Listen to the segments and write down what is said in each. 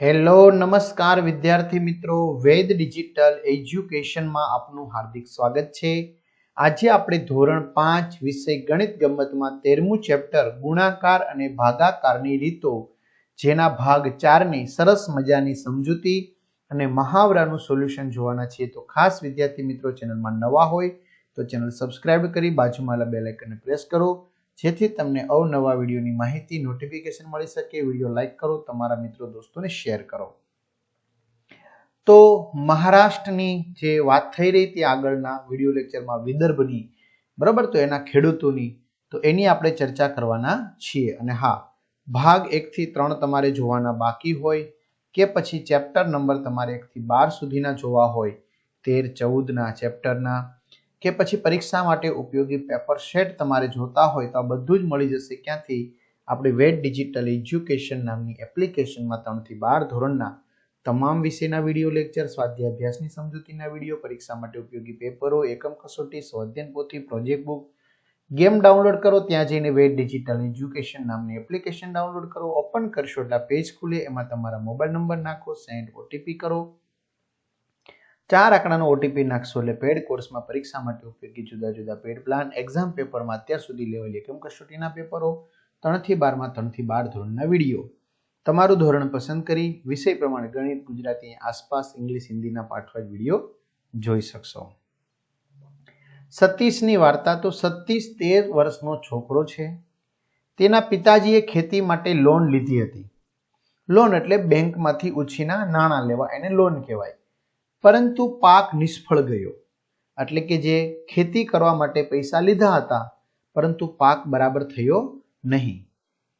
Hello, નમસ્કાર વિદ્યાર્થી મિત્રો. વેદ ડિજિટલ એજ્યુકેશનમાં આપનું હાર્દિક સ્વાગત છે. આજે આપણે ધોરણ પાંચ વિષય ગણિત ગમતમાં તેરમું ચેપ્ટર ગુણાકાર અને ભાગાકારની રીતો, જેના ભાગ ચારની સરસ મજાની સમજૂતી અને મહાવરાનું સોલ્યુશન જોવાના છીએ. તો ખાસ વિદ્યાર્થી મિત્રો ચેનલમાં નવા હોય તો ચેનલ સબસ્ક્રાઇબ કરી બાજુમાં બેલ આઇકનને પ્રેસ કરો. જેથી તમને અવનવા વિડીયોની માહિતી નોટિફિકેશન મળી શકે, વીડિયો લાઈક કરો, તમારા મિત્રો દોસ્તોને શેર કરો. તો મહારાષ્ટ્રની જે વાત થઈ રહી હતી આગળના વીડિયો લેક્ચરમાં વિદર્ભની, બરાબર? તો એના ખેડૂતોની, તો એની આપણે ચર્ચા કરવાના છીએ. અને હા, ભાગ એકથી ત્રણ તમારે જોવાના બાકી હોય કે પછી ચેપ્ટર નંબર તમારે એકથી બાર સુધીના જોવા હોય, તેર, ચૌદના ચેપ્ટરના કે પછી પરીક્ષા માટે ઉપયોગી પેપર સેટ તમારે જોતા હોય તો આ બધું જ મળી જશે ક્યાંથી? આપણે વેટ ડિજિટલ એજ્યુકેશન નામની એપ્લિકેશનમાં ત્રણથી બાર ધોરણના તમામ વિષયના વીડિયો લેક્ચર સ્વાધ્યાય અભ્યાસની સમજૂતીના વીડિયો પરીક્ષા માટે ઉપયોગી પેપરો, એકમ કસોટી, સ્વાધ્યાયન પોથી પ્રોજેક્ટ બુક ગેમ ડાઉનલોડ કરો, ત્યાં જઈને વેટ ડિજિટલ એજ્યુકેશન નામની એપ્લિકેશન ડાઉનલોડ કરો ઓપન કરશો એટલે પેજ ખુલે, એમાં તમારા મોબાઈલ નંબર નાખો સેન્ડ ઓટીપી કરો. ચાર આંકડાનો ઓટીપી નાખશો એટલે પેડ કોર્સમાં પરીક્ષા માટે ઉપયોગી જુદા જુદા પેડ પ્લાન એક્ઝામ પેપરમાં અત્યાર સુધી લેવાયેલી એકમ કસોટીના પેપરો ત્રણથી બારમાં, ત્રણથી બાર ધોરણના વીડિયો. તમારું ધોરણ પસંદ કરી વિષય પ્રમાણે ગણિત, ગુજરાતી, આસપાસ, ઇંગ્લિશ, હિન્દીના પાઠવા વીડિયો જોઈ શકશો. સતીશની વાર્તા તો સતીશ તેર વર્ષનો છોકરો છે. તેના પિતાજીએ ખેતી માટે લોન લીધી હતી. લોન એટલે બેંકમાંથી ઉછીના નાણાં લેવા એને લોન કહેવાય. પરંતુ પાક નિષ્ફળ ગયો. એટલે કે જે ખેતી કરવા માટે પૈસા લીધા હતા, પરંતુ પાક બરાબર થયો નહીં.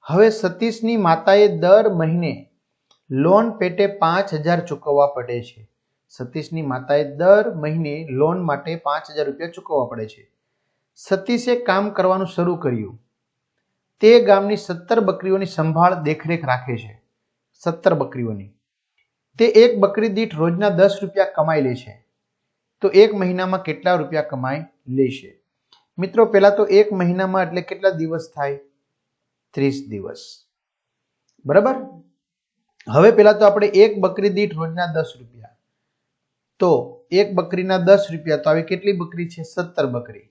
હવે સતીશની માતાએ દર મહિને લોન પેટે પાંચ હજાર ચૂકવવા પડે છે. સતીશની માતાએ દર મહિને લોન માટે પાંચ હજાર રૂપિયા ચૂકવવા પડે છે. સતીશે કામ કરવાનું શરૂ કર્યું. તે ગામની સત્તર બકરીઓની સંભાળ દેખરેખ રાખે છે. સત્તર બકરીઓની. તે એક બકરી દીઠ રોજના દસ રૂપિયા કમાઈ લે છે. તો એક મહિનામાં કેટલા રૂપિયા કમાઈ લેશે મિત્રો, પહેલાં તો એક મહિનામાં એટલે કેટલા દિવસ થાય? ત્રીસ દિવસ. બરાબર? હવે પહેલા તો આપણે એક બકરી દીઠ રોજના દસ રૂપિયા. તો એક બકરીના દસ રૂપિયા, તો આવી કેટલી બકરી છે? સત્તર બકરી.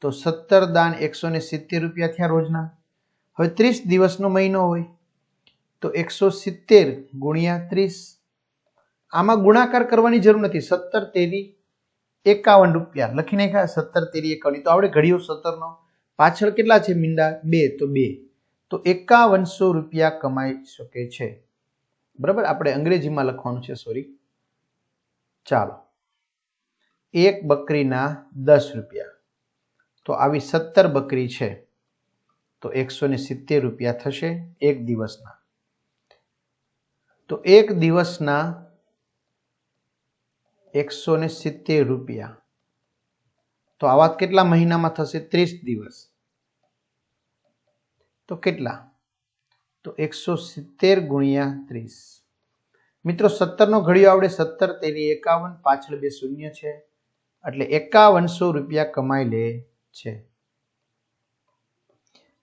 તો સત્તર દાન એકસો ને સિત્તેર રૂપિયા થયા રોજના. હવે ત્રીસ દિવસનો મહિનો હોય, તો એકસો સિત્તેર ગુણ્યા ત્રીસ. આમાં ગુણાકાર કરવાની જરૂર નથી. સત્તર તેરી એકાવન રૂપિયા. લખી નાખ્યા સત્તર તેરી એકાવન. તો આપણે ઘડીઓ સત્તરનો. પાછળ કેટલા છે મીંડા? બે. તો બે. તો એકાવનસો રૂપિયા કમાઈ શકે છે. બરાબર? આપણે અંગ્રેજીમાં લખવાનું છે સોરી ચાલો. એક બકરીના દસ રૂપિયા. તો આવી સત્તર બકરી છે, તો એકસો ને સિત્તેર રૂપિયા થશે એક દિવસના. તો એક દિવસના એકસો ને સિત્તેર રૂપિયા. તો આવા કેટલા મહિનામાં થશે? ત્રીસ દિવસ. તો કેટલા? તો એકસો સિત્તેર ગુણ્યા ત્રીસ. મિત્રો, સત્તરનો ઘડિયો આવડે સત્તર, તેની એકાવન પાછળ બે શૂન્ય છે. એટલે એકાવનસો રૂપિયા કમાઈ લે છે.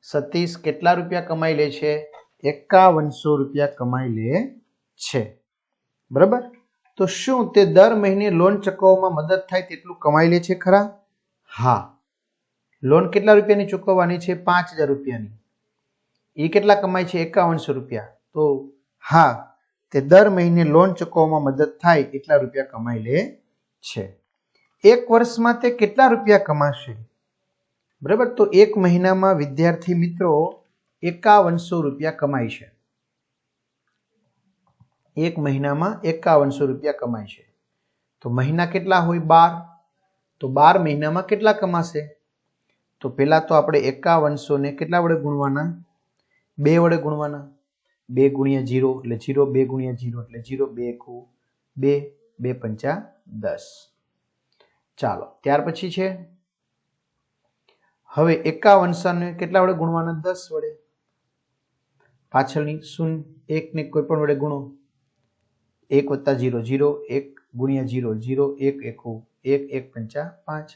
સતીશ કેટલા રૂપિયા કમાઈ લે છે? એકાવનસો રૂપિયા કમાઈ લે છે. બરાબર? તો શું તે દર મહિને લોન ચૂકવવામાં મદદ થાય તેટલું કમાઈ લે છે ખરા? હા. લોન કેટલા રૂપિયાની ચૂકવવાની છે? પાંચ હજાર રૂપિયાની. એ કેટલા કમાય છે? એકાવનસો રૂપિયા. તો હા, તે દર મહિને લોન ચૂકવવામાં મદદ થાય એટલા રૂપિયા કમાઈ લે છે. એક વર્ષમાં તે કેટલા રૂપિયા કમાશે? બરાબર? તો એક મહિનામાં વિદ્યાર્થી મિત્રો એકાવનસો રૂપિયા કમાય છે. એક મહિનામાં એકાવનસો રૂપિયા કમાય છે. તો મહિના કેટલા હોય બાર? તો બાર મહિનામાં કેટલા કમાશે? તો પહેલાં તો આપણે એકાવનસોને કેટલા વડે ગુણવાના? બે વડે ગુણવાના. બે ગુણ્યા જીરો એટલે જીરો, બે ગુણ્યા જીરો એટલે જીરો, બે એકુ, બે બે પંચા દસ. ચાલો, ત્યાર પછી છે. હવે એકાવનસો ને કેટલા વડે ગુણવાના? દસ વડે. પાછળની શૂન્ય, એકને કોઈ પણ વડે ગુણો. એક વત્તા જીરો જીરો એક ગુણ્યા જીરો જીરો એક એકુ, એક એક પંચા પાંચ.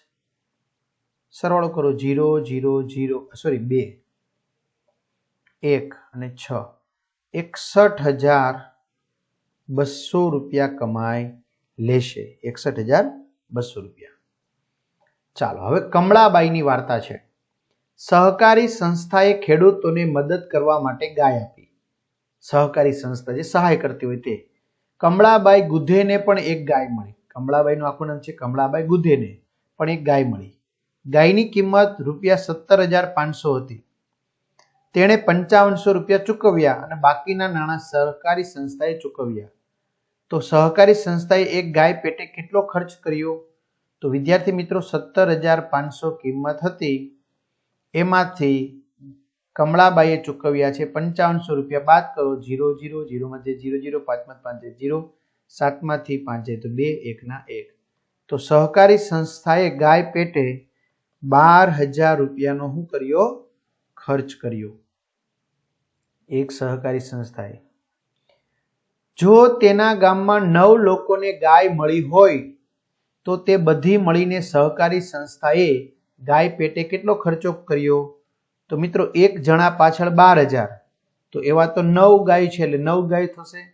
સરવાળો કરો જીરો જીરો જીરો સોરી, બે. એક અને છ. એકસઠ હજાર બસો રૂપિયા કમાઈ લેશે. એકસઠ હજાર બસો રૂપિયા. ચાલો, હવે કમળાબાઈની વાર્તા છે. સહકારી સંસ્થાએ ખેડૂતોને મદદ કરવા માટે ગાય આપી. સહકારી સંસ્થા જે સહાય કરતી હોય તે. કમળાબાઈ ગુધેને પણ એક ગાય મળી. કમળાબાઈનું આખું નામ છે કમળાબાઈ ગુધેને પણ એક ગાય મળી. ગાયની કિંમત રૂપિયા સત્તર હજાર પાંચસો હતી. તેણે પંચાવનસો રૂપિયા ચૂકવ્યા અને બાકીના નાણાં સહકારી સંસ્થાએ ચૂકવ્યા. તો સહકારી સંસ્થાએ એક ગાય પેટે કેટલો ખર્ચ કર્યો? તો વિદ્યાર્થી મિત્રો, સત્તર હજાર પાંચસો કિંમત હતી. એમાંથી કમળાબાઈએ ચૂકવ્યા છે પંચાવનસો રૂપિયા બાદ કરો જીરો જીરો જીરોમાં જે જીરો જીરો પાંચમાં પાંચ જીરો સાતમાંથી પાંચે તો બે એકના એક. તો સહકારી સંસ્થાએ ગાય પેટે બાર હજાર રૂપિયાનો હું કર્યો? ખર્ચ કર્યો. એક સહકારી સંસ્થાએ. જો તેના ગામમાં નવ લોકોને ગાય મળી હોય, તો તે બધી મળીને સહકારી સંસ્થાએ ગાય પેટે કેટલો ખર્ચો કર્યો? તો મિત્રો, એક જણા પાછળ બાર હજાર. તો એવા તો નવ ગાય છે, એટલે નવ ગાય થશે.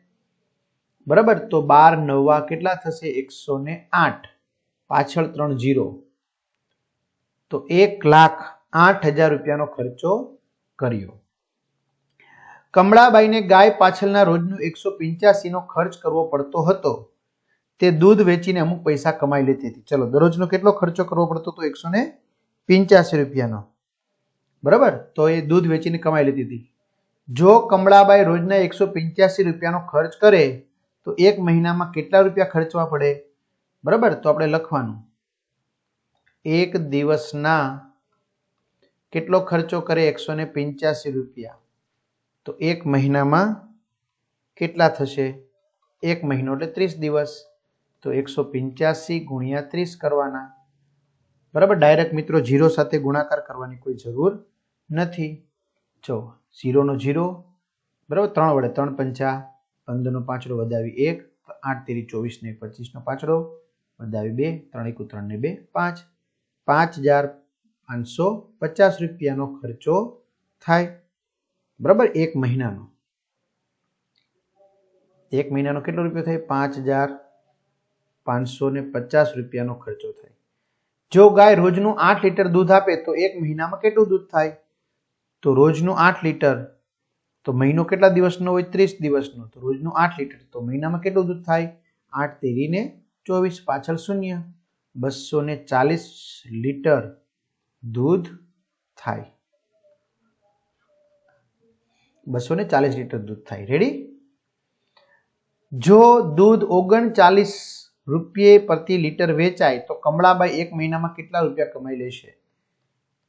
બરાબર? તો બાર નવા કેટલા થશે? એકસો ને આઠ. પાછળ ત્રણ જીરો તો એક લાખ આઠ હજાર રૂપિયાનો ખર્ચો કર્યો. કમળાબાઈને ગાય પાછળના રોજનું એકસો પંચ્યાસીનો ખર્ચ કરવો પડતો હતો. તે દૂધ વેચીને અમુક પૈસા કમાઈ લેતી હતી. ચલો, દરરોજનો કેટલો ખર્ચો કરવો પડતો હતો? એકસો ને પિંચ્યાસી રૂપિયાનો. બરાબર? તો એ દૂધ વેચીને કમાઈ લેતી હતી. જો કમળાબાઈ રોજના એકસો પંચ્યાસી રૂપિયાનો ખર્ચ કરે, તો એક મહિનામાં કેટલા રૂપિયા ખર્ચવા પડે? બરાબર? તો આપણે લખવાનું. એક દિવસના કેટલો ખર્ચો કરે એકસો ને પંચ્યાસી રૂપિયા? તો એક મહિનામાં કેટલા થશે? એક મહિનો એટલે ત્રીસ દિવસ. તો એકસો પંચ્યાસી ગુણ્યા ત્રીસ કરવાના. બરાબર? ડાયરેક્ટ મિત્રો જીરો સાથે ગુણાકાર કરવાની કોઈ જરૂર નથી. જો, ઝીરોનો ઝીરો, બરાબર, ત્રણ વડે ત્રણ પંચા, પંદરનો પાંચડો વધાવી એક, આઠ તેરી ચોવીસ ને પચીસનો પાંચડો વધાવી બે, ત્રણ એકુ ત્રણ ને બે, પાંચ. પાંચ હજાર પાંચસો પચાસ રૂપિયાનો ખર્ચો થાય. બરાબર, એક મહિનાનો. એક મહિનાનો કેટલો રૂપિયો થાય? પાંચ હજાર પાંચસો ને પચાસ રૂપિયાનો ખર્ચો થાય. જો ગાય રોજનું આઠ લીટર દૂધ આપે, તો એક મહિનામાં કેટલું દૂધ થાય? તો રોજનું આઠ લીટર, તો મહિનો કેટલા દિવસનો હોય? ત્રીસ દિવસનો. તો રોજનું આઠ લીટર. તો મહિનામાં કેટલું દૂધ થાય? આઠ તેરીને ચોવીસ, પાછળ શૂન્ય. બસો ને ચાલીસ લીટર દૂધ થાય. બસો ને ચાલીસ લીટર દૂધ થાય. રેડી જો દૂધ ઓગણચાલીસ રૂપિયે પ્રતિ લીટર વેચાય, તો કમળાબાઈ એક મહિનામાં કેટલા રૂપિયા કમાઈ લેશે?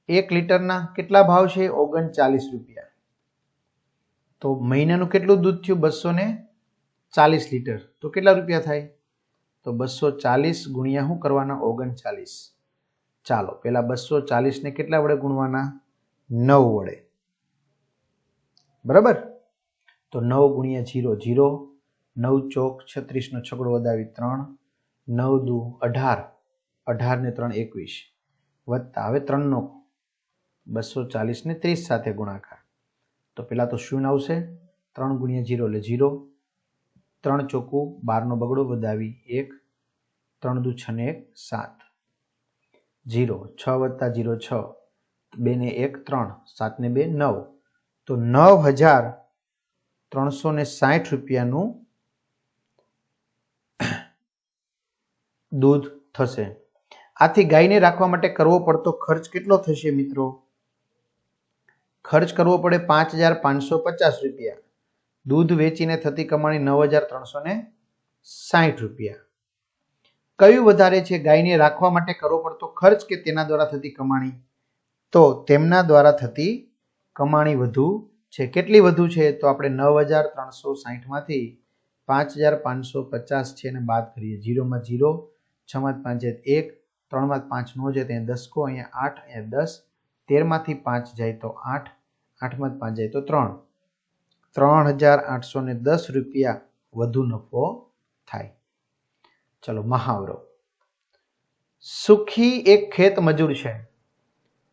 એક લીટરના કેટલા ભાવ છે? ઓગણચાલીસ રૂપિયા. તો મહિનાનું કેટલું દૂધ થયું? બસો ને ચાલીસ લીટર. તો કેટલા રૂપિયા થાય? તો બસો ચાલીસ ગુણ્યા શું કરવાના ઓગણચાલીસ. ચાલો, પેલા બસો ચાલીસને કેટલા વડે ગુણવાના? નવ વડે. બરાબર? તો નવ ગુણ્યા જીરો જીરો, નવ ચોક છત્રીસનો છગડો વધાવી ત્રણ, નવ દુ અઢાર. અઢાર ને ત્રણ એકવીસ. વત્તા, હવે ત્રણનો બસો ચાલીસને ત્રીસ સાથે ગુણાકાર. તો પહેલાં તો શૂન્ય આવશે? ત્રણ ગુણ્યા જીરો એટલે જીરો. ત્રણ ચોખ્ખું બારનો બગડો વધાવી એક. ત્રણ દુ છને એક, સાત. જીરો. છ વત્તા જીરો છ. બેને એક, ત્રણ. સાતને બે, નવ. તો નવ હજાર ત્રણસો ને સાઠ રૂપિયાનું દૂધ થશે. આથી ગાયને રાખવા માટે કરવો પડતો ખર્ચ કેટલો થશે મિત્રો? ખર્ચ કરવો પડે પાંચ હજાર પાંચસો પચાસ રૂપિયા. દૂધ વેચીને થતી કમાણી નવ હજાર ત્રણસો ને સાઠ રૂપિયા. કયું વધારે છે, ગાયને રાખવા માટે કરવો પડતો ખર્ચ કે તેના દ્વારા થતી કમાણી? તો તેમના દ્વારા થતી કમાણી વધુ છે. કેટલી વધુ છે? તો આપણે નવ હજાર ત્રણસો સાહીઠમાંથી પાંચ હજાર પાંચસો પચાસ છે એને બાદ કરીએ. જીરોમાં જીરો, છમાં પાંચ એક, ત્રણમાં પાંચ નો છે ત્યાં દસકો, અહીંયા આઠ, અહીંયા દસ, તેરમાંથી પાંચ જાય તો આઠ આઠમાં પાંચ જાય તો ત્રણ. ત્રણ હજાર આઠસો ને દસ રૂપિયા વધુ નફો થાય. ચલો, મહાવરો. સુખી એક ખેત મજૂર છે.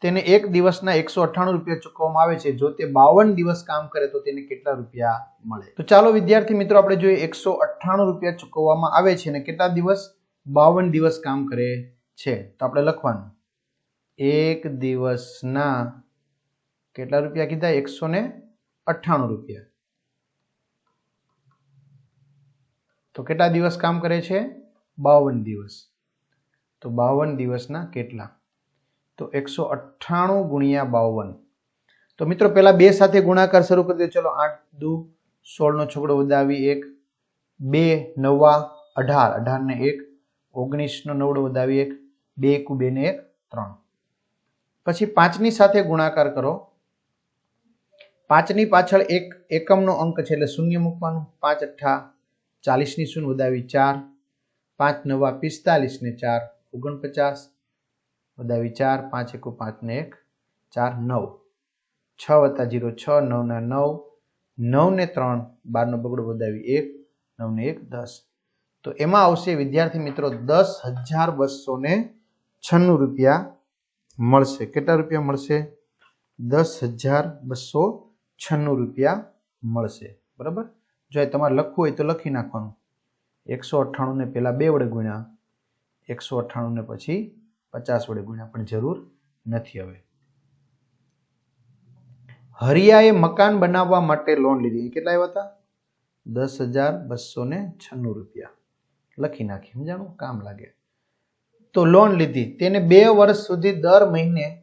તેને એક દિવસના એકસો અઠ્ઠાણું રૂપિયા ચૂકવવામાં આવે છે. જો તે બાવન દિવસ કામ કરે તો તેને કેટલા રૂપિયા મળે? તો ચાલો, વિદ્યાર્થી મિત્રો, આપણે જોઈએ એકસો અઠ્ઠાણું રૂપિયા ચૂકવવામાં આવે છે અને કેટલા દિવસ? બાવન દિવસ કામ કરે છે. તો આપણે લખવાનું. એક દિવસના કેટલા રૂપિયા કીધા? એકસો ને અઠ્ઠાણું રૂપિયા. તો કેટલા દિવસ કામ કરે છે? બાવન દિવસ. તો બાવન દિવસના કેટલા? તો એકસો અઠ્ઠાણું ગુણ્યા બાવન. તો મિત્રો, પહેલા બે સાથે ગુણાકાર શરૂ કરી દે. ચલો, આઠ, દુ, સોળનો છોકડો વધાવી એક, બે, નવા, અઢાર. અઢાર ને એક, ઓગણીસનો નવડો વધાવી એક, બે એકુ બે ને એક, ત્રણ. પછી પાંચની સાથે ગુણાકાર કરો. પાંચની પાછળ એક એકમનો અંક છે એટલે શૂન્ય મૂકવાનું. પાંચ અઠ્ઠા ચાલીસની શૂન્ય વધાવી ચાર. પાંચ નવા પિસ્તાલીસ ને ચાર, ઓગણપચાસ વધાવી ચાર. પાંચ એકુ પાંચ ને એક, ચાર નવ. છ વત્તા જીરો છ નવના નવ. નવ ને ત્રણ, બારનો બગડો વધાવી એક, નવ ને એક, દસ. તો એમાં આવશે, વિદ્યાર્થી મિત્રો, દસ હજાર બસો ને છન્નું રૂપિયા મળશે. કેટલા રૂપિયા મળશે? દસ હજાર બસો છન્નું રૂપિયા મળશે. બરાબર? જો એ તમારે લખવું હોય તો લખી નાખવાનું. એકસો અઠ્ઠાણું ને પહેલાં બે વડે ગુણ્યા. એકસો અઠ્ઠાણું ને પછી પચાસ વડે ગુણ્યા. પણ જરૂર નથી હવે. હરિયાએ મકાન બનાવવા માટે લોન લીધી. કેટલા આવ્યા હતા? દસ હજાર બસો ને છન્નું રૂપિયા. લખી નાખી. સમજાણું? કામ લાગે. તો લોન લીધી. તેને બે વર્ષ સુધી દર મહિને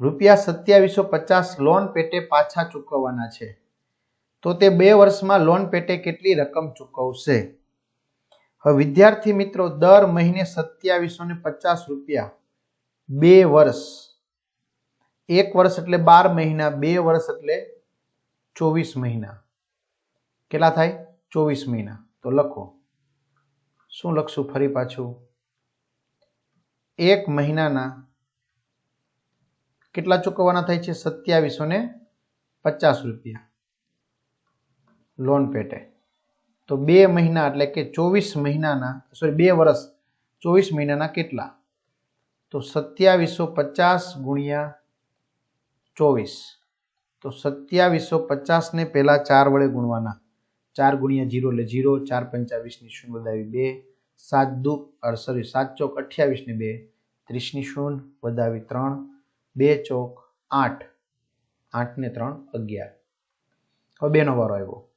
રૂપિયા સત્યાવીસો પચાસ લોન પેટે પાછા ચૂકવવાના છે. તો તે બે વર્ષમાં લોન પેટે કેટલી રકમ ચૂકવશે? હવે વિદ્યાર્થી મિત્રો, દર મહિને સત્યાવીસો ને પચાસ રૂપિયા બે વર્ષ. એક વર્ષ એટલે બાર મહિના, બે વર્ષ એટલે ચોવીસ મહિના. કેટલા થાય? ચોવીસ મહિના. તો લખો. શું લખશું ફરી પાછું? એક મહિનાના કેટલા ચૂકવવાના થાય છે? સત્યાવીસો ને પચાસ રૂપિયા. લોન પેટે. તો બે મહિના એટલે કે ચોવીસ મહિનાના સોરી બે વર્ષ ચોવીસ મહિનાના કેટલા? તો સત્યાવીસો પચાસ ગુણ્યા ચોવીસ. તો સત્યાવીસો પચાસને પહેલાં ચાર વડે ગુણવાના. ચાર ગુણ્યા જીરો એટલે જીરો, ચાર પંચાવીસની શૂન્ય વધાવી બે. સાત દુ સોરી સાત ચોક અઠ્યાવીસ ને બે. ત્રીસની શૂન્ય વધાવી ત્રણ. બે ચોક આઠ. આઠ ને ત્રણ અગિયાર. હવે બેનો વારો આવ્યો.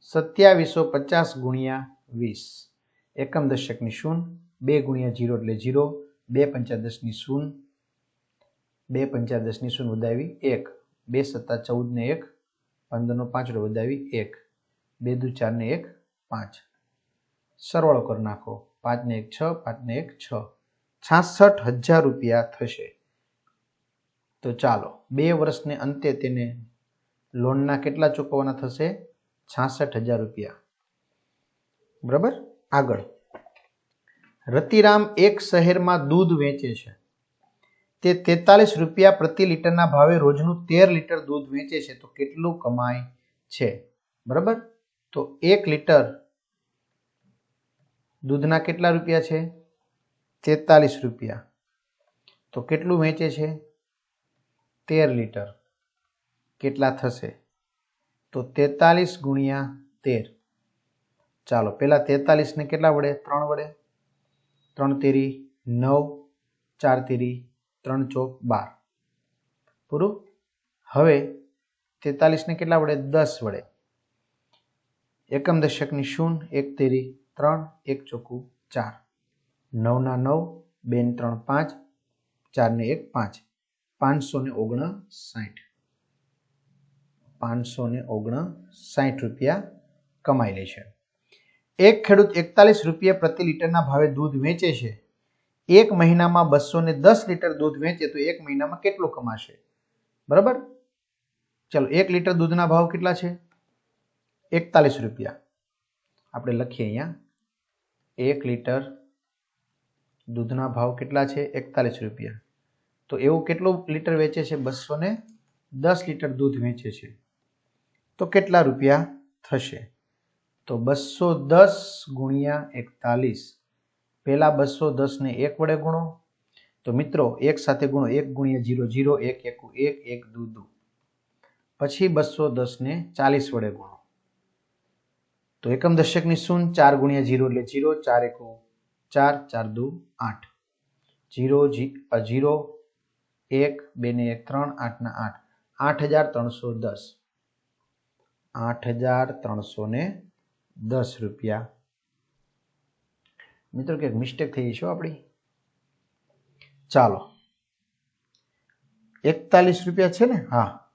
સત્યાવીસો પચાસ ગુણ્યા વીસ. એકમ દશકની શૂન્ય બે ગુણ્યા જીરો એટલે જીરો, બે પંચાદશની શૂન્ય બે પંચાદશની શૂન્ય વધાવી એક. બે સત્તા ચૌદ ને એક, પંદરનો પાંચડો વધાવી એક. બે દુ ચારને એક, પાંચ. સરવાળો કરી નાખો. પાંચને એક છ, પાંચને એક છ. છાસઠ હજાર રૂપિયા થશે. તો ચાલો, બે વર્ષને અંતે તેને લોનના કેટલા ચૂકવવાના થશે? છાસઠ હજાર રૂપિયા. બરાબર? આગળ. રતિરામ એક શહેરમાં દૂધ વેચે છે. તે તેતાલીસ રૂપિયા પ્રતિ લીટરના ભાવે રોજનું તેર લીટર દૂધ વેચે છે. તો કેટલું કમાય છે? બરાબર? તો એક લીટર દૂધના કેટલા રૂપિયા છે? તેતાલીસ રૂપિયા. તો કેટલું વેચે છે? તેર લીટર. કેટલા થશે? તો તેતાલીસ ગુણ્યા તેર. ચાલો પહેલાં તેતાલીસને કેટલા વડે? ત્રણ વડે? ત્રણ તેરી નવ, ચાર તેરી ત્રણ ચોક બાર. પૂરું? હવે તેતાલીસને કેટલા વડે? દસ વડે. એકમ દશકની શૂન્ય, એક તેરી ત્રણ, એક ચોખ્ખું ચાર. નવના નવ બે ત્રણ પાંચ, ચારને એક પાંચ. પાંચસો ને ઓગણ સાઠ પાંચસો ને ઓગણ સાઠ રૂપિયા કમાઈ લે છે. એક ખેડૂત એકતાલીસ રૂપિયા પ્રતિ લીટરના ભાવે દૂધ વેચે છે. એક મહિનામાં બસો ને દસ લીટર દૂધ વેચે તો એક મહિનામાં કેટલું કમાશે? બરાબર? ચલો, એક લીટર દૂધના ભાવ કેટલા છે? એકતાલીસ રૂપિયા. આપણે લખીએ અહીંયા. એક લીટર દૂધના ભાવ કેટલા છે? એકતાલીસ રૂપિયા. તો એવું કેટલું લીટર વેચે છે? બસો ને દસ લીટર દૂધ વેચે છે. તો કેટલા રૂપિયા થશે? તો બસો દસ ગુણ્યા એકતાલીસ. પહેલાં બસો દસને એક વડે ગુણો. તો મિત્રો, એક સાથે ગુણો એક ગુણ્યા જીરો જીરો, એક એકુ એક એક દુ દુ. પછી બસો દસને ચાલીસ વડે ગુણો. તો એકમ દશકની શૂન્ય ચાર ગુણ્યા જીરો એટલે જીરો, ચાર એકુ ચાર ચાર, દુ, આઠ. જીરો જીરો, એક, બે, ને એક, ત્રણ આઠના આઠ. આઠ હજાર ત્રણસો દસ. આઠ હજાર ત્રણસો ને દસ રૂપિયા. મિત્રો કે મિસ્ટેક થઈ છે આપણી. ચાલો. એકતાલીસ રૂપિયા છે ને? હા.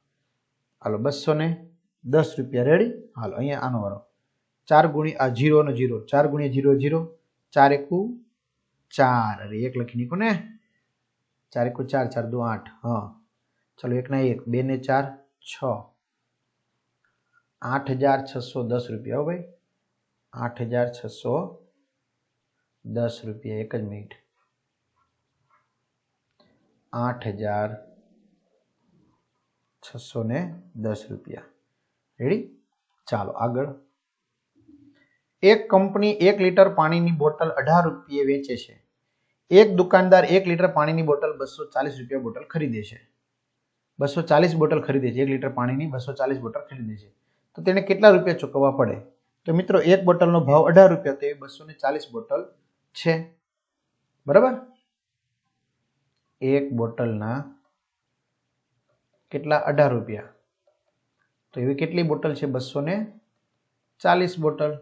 હાલો, બસો ને દસ રૂપિયા. રેડી હાલો, અહીંયા આનો વાળો ચાર ગુણ્યા આ જીરો નો જીરો. ચાર ગુણ્યા જીરો જીરો. ચાર એકુ ચાર. અરે, એક લખી નીકળો ને. ચાર એકુ ચાર ચાર, દો, આઠ. હા. ચલો, એકના એક. બે ને ચાર, છ. આઠ હજાર છસો દસ રૂપિયા હો ભાઈ. આઠ હજાર છસો દસ રૂપિયા, એક જ મિનિટ. આઠ હજાર છસો ને દસ રૂપિયા. રેડી ચાલો, આગળ. એક કંપની એક લીટર પાણીની બોટલ અઢાર રૂપિયે વેચે છે. એક દુકાનદાર એક લીટર પાણીની બોટલ બસો ચાલીસ રૂપિયા બોટલ ખરીદે છે. બસો ચાલીસ બોટલ ખરીદે છે. એક લીટર પાણીની બસો ચાલીસ બોટલ ખરીદે છે. તો તેને કેટલા રૂપિયા ચૂકવવા પડે? તો મિત્રો, એક બોટલનો ભાવ અઢાર રૂપિયા, તો એ બસો ને ચાલીસ બોટલ છે. બરાબર? એક બોટલના કેટલા? અઢાર રૂપિયા. તો એવી કેટલી બોટલ છે બસો ને ચાલીસ બોટલ.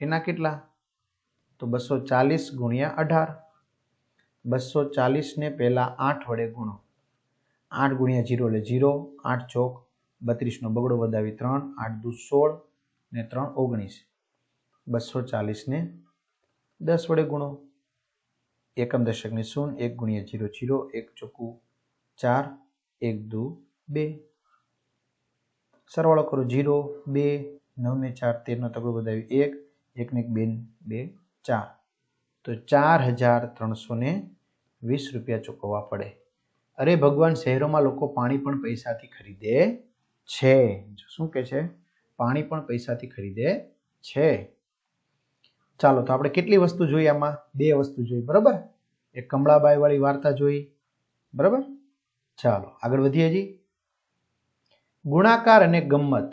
એના કેટલા? તો બસો ચાલીસ ગુણ્યા અઢાર. બસો ચાલીસને પહેલાં આઠ વડે ગુણો. આઠ ગુણ્યા જીરો એટલે જીરો, આઠ ચોક, બત્રીસનો બગડો વધાવી ત્રણ, આઠ દુ સોળ ને ત્રણ ઓગણીસ. બસો ચાલીસને દસ વડે ગુણો. એકમ દશકની શૂન્ય, એક ગુણ્યા જીરો જીરો, એક ચોખ્ખું ચાર, એક દુ બે. સરવાળો કરો, જીરો, બે નવ ને ચાર, તેરનો તગડો વધાવી એક એક ને એક બે બે, ચાર. તો ચાર હજાર ત્રણસો ને વીસ રૂપિયા ચૂકવવા પડે. અરે ભગવાન, શહેરોમાં લોકો પાણી પણ પૈસાથી ખરીદે છે. શું કે છે? પાણી પણ પૈસાથી ખરીદે છે. ચાલો, તો આપણે કેટલી વસ્તુ જોઈ આમાં? બે વસ્તુ જોઈ, બરાબર? એક કમળાબાઈ વાળી વાર્તા જોઈ, બરાબર? ચાલો, આગળ વધીએ જી ગુણાકાર અને ગમ્મત.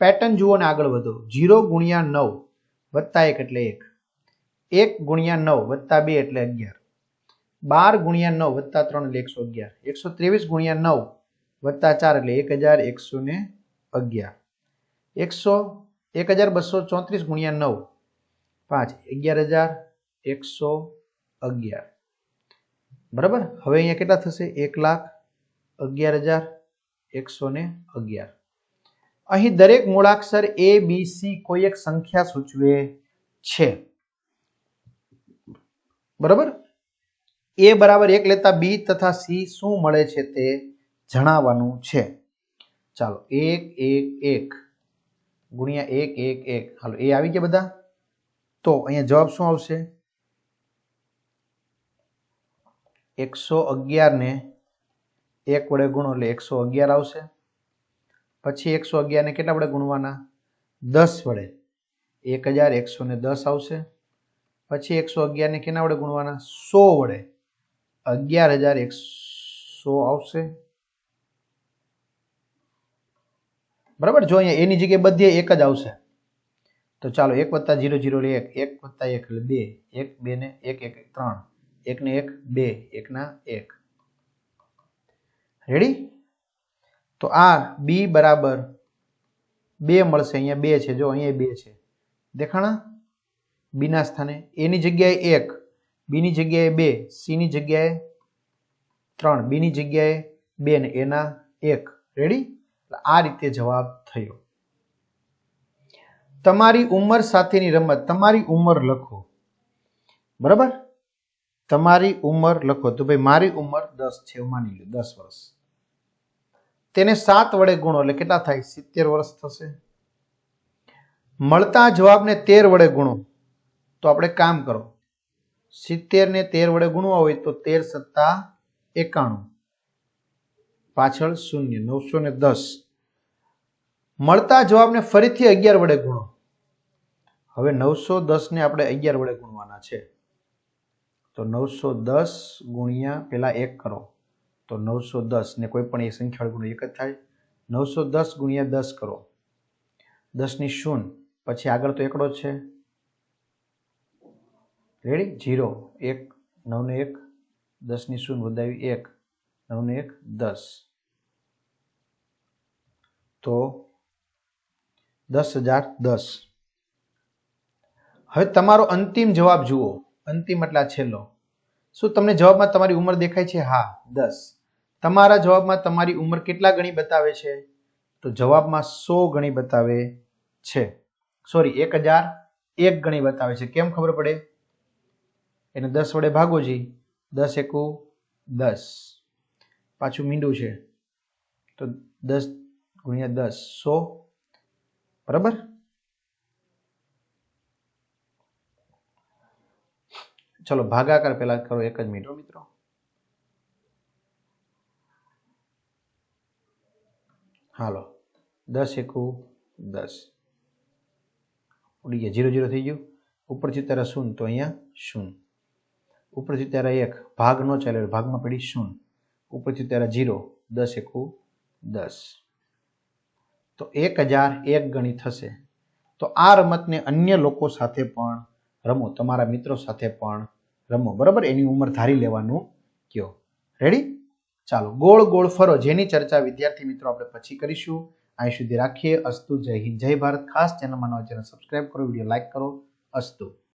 પેટર્ન જુઓ ને આગળ વધો. જીરો ગુણ્યા નવ. વત્તા એક એટલે એક. એક ગુણ્યા નવ વત્તા બે એટલે અગિયાર. બાર ગુણ્યા નવ વત્તા ત્રણ એટલે એકસો અગિયાર. એકસો ત્રેવીસ ગુણ્યા નવ વત્તા ચાર એટલે એક હજાર એકસો ને અગિયાર. એકસો, એક હજાર બસો ચોત્રીસ ગુણ્યા નવ, પાંચ. અગિયાર હજાર એકસો અગિયાર. બરાબર? હવે અહીંયા કેટલા થશે? એક લાખ અગિયાર હજાર એકસો ને અગિયાર. અહીં દરેક મૂળાક્ષર એ બી સી કોઈ એક સંખ્યા સૂચવે છે. બરાબર? એ બરાબર એક લેતા બી તથા સી શું મળે છે તે જણાવવાનું છે. ચાલો, એક એક એક. ગુણ્યા એક એક એક. હાલો એ આવી ગયા બધા? તો અહીંયા જવાબ શું આવશે? એકસો અગિયાર ને એક વડે ગુણો એટલે એકસો અગિયાર આવશે. પછી એકસો અગિયાર ને કેટલા વડે ગુણવાના? દસ વડે. એક હજાર એકસો ને દસ આવશે. પછી એકસો અગિયાર ને કેના વડે ગુણવાના? સો વડે. અગિયાર હજાર એકસો આવશે. બરાબર? જો અહીંયા એની જગ્યાએ બધે એક જ આવશે. તો ચાલો, એક વત્તા જીરો એટલે એક. એક વત્તા એક એટલે બે. એક, બે ને એક એક ત્રણ. એક ને એક, બે. એકના એક. રેડી તો આ બી બરાબર બે મળશે, અહીંયા બે છે, જો અહીંયા બે છે. દેખાણા? બીના સ્થાને. એની જગ્યાએ એક બીની જગ્યાએ બે સીની જગ્યાએ ત્રણ બીની જગ્યાએ બે ને એના એક. રેડી આ રીતે જવાબ થયો. તમારી ઉંમર સાથેની રમત, તમારી ઉંમર લખો. બરાબર? તમારી ઉંમર લખો. તો ભાઈ મારી ઉંમર દસ છે માની લો દસ વર્ષ. તેને સાત વડે ગુણો, એટલે કેટલા થાય? સિત્તેર વર્ષ થશે. મળતા જવાબને તેર વડે ગુણો. તો આપણે કામ કરો. સિત્તેર ને તેર વડે ગુણવા હોય તો તેર સત્તા એકાણું. પાછળ શૂન્ય, નવસો ને દસ. મળતા જવાબને ફરીથી અગિયાર વડે ગુણો. હવે નવસો દસ ને આપણે અગિયાર વડે ગુણવાના છે. તો નવસો દસ ગુણ્યા પેલા એક કરો. તો નવસો દસ ને કોઈ પણ એક સંખ્યા ગુણ એક જ થાય. નવસો દસ ગુણ્યા દસ કરો. દસની શૂન્ય, પછી આગળ તો એકડો છે. રેડી જીરો એક નવને એક દસની શૂન્ય વધાવી એક નવને એક, દસ. તો દસ હજાર દસ. હવે તમારો અંતિમ જવાબ જુઓ. અંતિમ એટલે છેલ્લો. શું તમને જવાબમાં તમારી ઉંમર દેખાય છે? હા, દસ. તમારા જવાબમાં તમારી ઉંમર કેટલા ગણી બતાવે છે? તો જવાબમાં સો ગણી બતાવે છે. સોરી એક હજાર એક ગણી બતાવે છે. કેમ ખબર પડે? એને દસ વડે ભાગો જી. દસ એકુ દસ. પાછું મીંડું છે. તો દસ ગુણ્યા દસ સો. બરાબર? ચલો ભાગાકાર પહેલા કરો એક જ મિનિટ. મિત્રો. હાલો. દસ એકુ દસ. ઉડી ગયા. જીરો જીરો થઈ ગયું. ઉપરથી ત્યારે શૂન તો અહીંયા શૂન. ઉપરથી ત્યારે એક ભાગ નો ચાલે ભાગમાં પડી શૂન. ઉપરથી ત્યારે જીરો દસ એકુ દસ. તો એક હજાર એક ગણી થશે. તો આ રમતને અન્ય લોકો સાથે પણ રમો, તમારા મિત્રો સાથે પણ રમો. બરાબર? એની ઉંમર ધારી લેવાનું કયો. રેડી ચાલો, ગોળ ગોળ ફરો. જેની ચર્ચા વિદ્યાર્થી મિત્રો આપણે પછી કરીશું. અહીં સુધી રાખીએ. અસ્તુ. જય હિન્દ, જય ભારત. ખાસ ચેનલમાં નવા ચેનલ સબસ્ક્રાઈબ કરો, વીડિયો લાઈક કરો. અસ્તુ.